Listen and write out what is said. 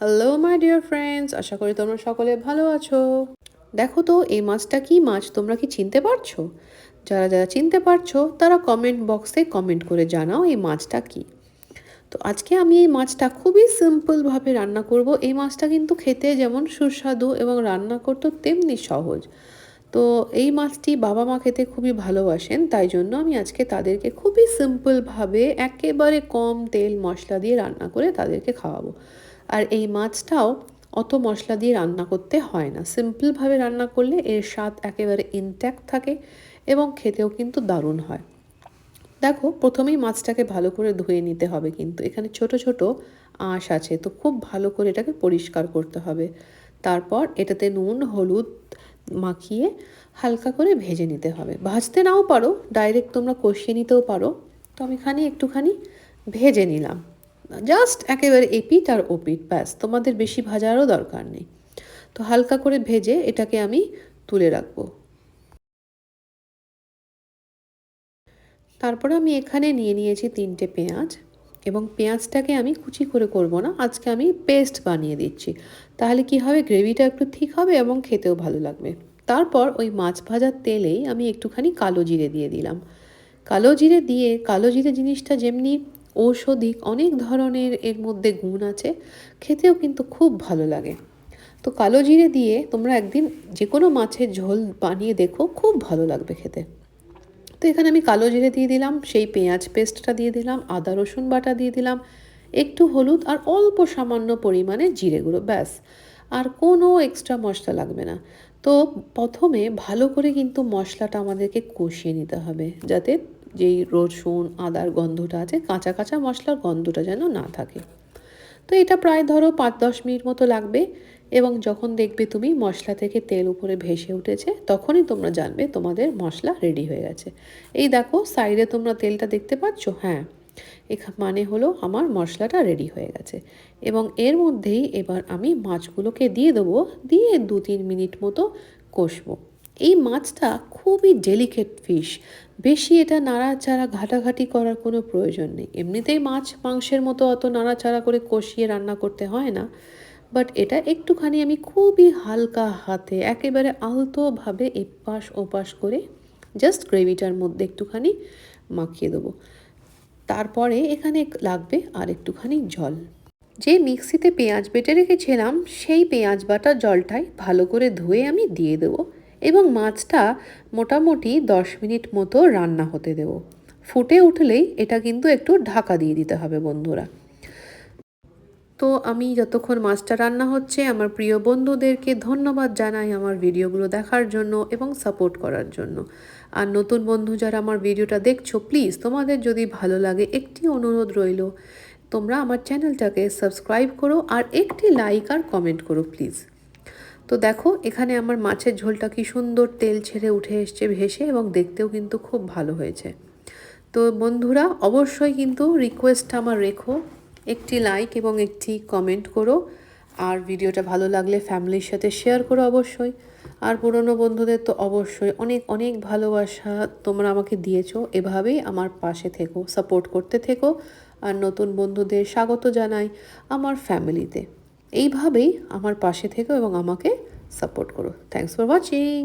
Hello my dear friends আশা করি তোমরা সকলে ভালো আছো। দেখো তো, এই মাছটা কি মাছ? তোমরা কি চিনতে পারছ? যারা যারা চিনতে পারছ, তারা কমেন্ট বক্সে কমেন্ট করে জানাও এই মাছটা কি। তো আজকে আমি এই মাছটা খুবই সিম্পলভাবে রান্না করব। এই মাছটা কিন্তু খেতে যেমন সুস্বাদু এবং রান্না করতেও তেমনি সহজ। তো এই মাছটি বাবা মা খেতে খুবই ভালোবাসেন, তাই জন্য আমি আজকে তাদেরকে খুবই সিম্পলভাবে একেবারে কম তেল মশলা দিয়ে রান্না করে তাদেরকে খাওয়াবো। আর এই মাছটাও অত মশলা দিয়ে রান্না করতে হয় না। সিম্পলভাবে রান্না করলে এর স্বাদ একেবারে ইনট্যাক্ট থাকে এবং খেতেও কিন্তু দারুণ হয়। দেখো, প্রথমেই মাছটাকে ভালো করে ধুয়ে নিতে হবে কিন্তু। এখানে ছোট ছোট আঁশ আছে তো খুব ভালো করে এটাকে পরিষ্কার করতে হবে। তারপর এটাতে নুন, হলুদ মাখিয়ে হালকা করে ভেজে নিতে হবে। ভাজতে নাও পারো ডাইরেক্ট তোমরা কষিয়ে নিতেও পারো। তো আমি এখানে একটুখানি ভেজে নিলাম। জাস্ট একেবারে এপিট আর ওপিট ব্যাস, তোমাদের বেশি ভাজারও দরকার নেই। তো হালকা করে ভেজে এটাকে আমি তুলে রাখব। তারপরে আমি এখানে নিয়ে নিয়েছি তিনটে পেঁয়াজ, এবং পেঁয়াজটাকে আমি কুচি করে করব না, আজকে আমি পেস্ট বানিয়ে দিচ্ছি। তাহলে কি হবে, গ্রেভিটা একটু ঠিক হবে এবং খেতেও ভালো লাগবে। তারপর ওই মাছ ভাজার তেলেই আমি একটুখানি কালো জিরে দিয়ে দিলাম। কালো জিরে দিয়ে, কালো জিরে জিনিসটা যেমনি ঔষধিক অনেক ধরনের এর মধ্যে গুণ আছে, খেতেও কিন্তু খুব ভালো লাগে। তো কালো জিরে দিয়ে তোমরা একদিন যে কোনো মাছের ঝোল বানিয়ে দেখো, খুব ভালো লাগবে খেতে। তো এখানে আমি কালো জিরে দিয়ে দিলাম, সেই পেঁয়াজ পেস্টটা দিয়ে দিলাম, আদা রসুন বাটা দিয়ে দিলাম, একটু হলুদ আর অল্প সামান্য পরিমাণে জিরে গুঁড়ো, ব্যাস। আর কোনো এক্সট্রা মশলা লাগবে না। তো প্রথমে ভালো করে কিন্তু মশলাটা আমাদেরকে কষিয়ে নিতে হবে, যাতে যেই রসুন, আদার গন্ধটা আছে, কাঁচা কাঁচা মশলার গন্ধটা যেন না থাকে। তো এটা প্রায় ধরো পাঁচ দশ মিনিট মতো লাগবে এবং যখন দেখবে তুমি মশলা থেকে তেল উপরে ভেসে উঠেছে, তখনই তোমরা জানবে তোমাদের মশলা রেডি হয়ে গেছে। এই দেখো, সাইডে তোমরা তেলটা দেখতে পাচ্ছ? হ্যাঁ। এখা মানে হলো আমার মশলাটা রেডি হয়ে গেছে। এবং এর মধ্যেই এবার আমি মাছগুলোকে দিয়ে দেবো, দিয়ে দু তিন মিনিট মতো কষবো। এই মাছটা খুবই ডেলিকেট ফিশ বেশি এটা নাড়াচাড়া ঘাটাঘাটি করার কোনো প্রয়োজন নেই। এমনিতেই মাছ মাংসের মতো অত নাড়াচাড়া করে কষিয়ে রান্না করতে হয় না। বাট এটা একটুখানি আমি খুবই হালকা হাতে, একেবারে আলতোভাবে এপাশ ওপাশ করে জাস্ট গ্রেভিটার মধ্যে একটুখানি মাখিয়ে দেবো। তারপরে এখানে লাগবে আর একটুখানি জল। যে মিক্সিতে পেঁয়াজ বেটে রেখেছিলাম, সেই পেঁয়াজ বাটা জলটাই ভালো করে ধুয়ে আমি দিয়ে দেবো। এবং মাছটা মোটামুটি দশ মিনিট মতো রান্না হতে দেব। ফুটে উঠলেই এটা কিন্তু একটু ঢাকা দিয়ে দিতে হবে বন্ধুরা। তো আমি যতক্ষণ মাছটা রান্না হচ্ছে, আমার প্রিয় বন্ধুদেরকে ধন্যবাদ জানাই আমার ভিডিওগুলো দেখার জন্য এবং সাপোর্ট করার জন্য। আর নতুন বন্ধু যারা আমার ভিডিওটা দেখছ, প্লিজ তোমাদের যদি ভালো লাগে একটি অনুরোধ রইল, তোমরা আমার চ্যানেলটাকে সাবস্ক্রাইব করো আর একটি লাইক আর কমেন্ট করো প্লিজ। তো দেখো, এখানে আমার মাছের ঝোলটা কি সুন্দর তেল ছেড়ে উঠে এসছে ভেসে এবং দেখতেও কিন্তু খুব ভালো হয়েছে। তো বন্ধুরা, অবশ্যই কিন্তু রিকোয়েস্ট আমার রেখো, একটি লাইক এবং একটি কমেন্ট করো, আর ভিডিওটা ভালো লাগলে ফ্যামিলির সাথে শেয়ার করো অবশ্যই। আর পুরনো বন্ধুদের তো অবশ্যই অনেক অনেক ভালোবাসা তোমরা আমাকে দিয়েছ, এভাবেই আমার পাশে থেকো সাপোর্ট করতে থেকো, আর নতুন বন্ধুদের স্বাগত জানাই আমার ফ্যামিলিতে এইভাবেই আমার পাশে থেকো এবং আমাকে সাপোর্ট করো। Thanks for watching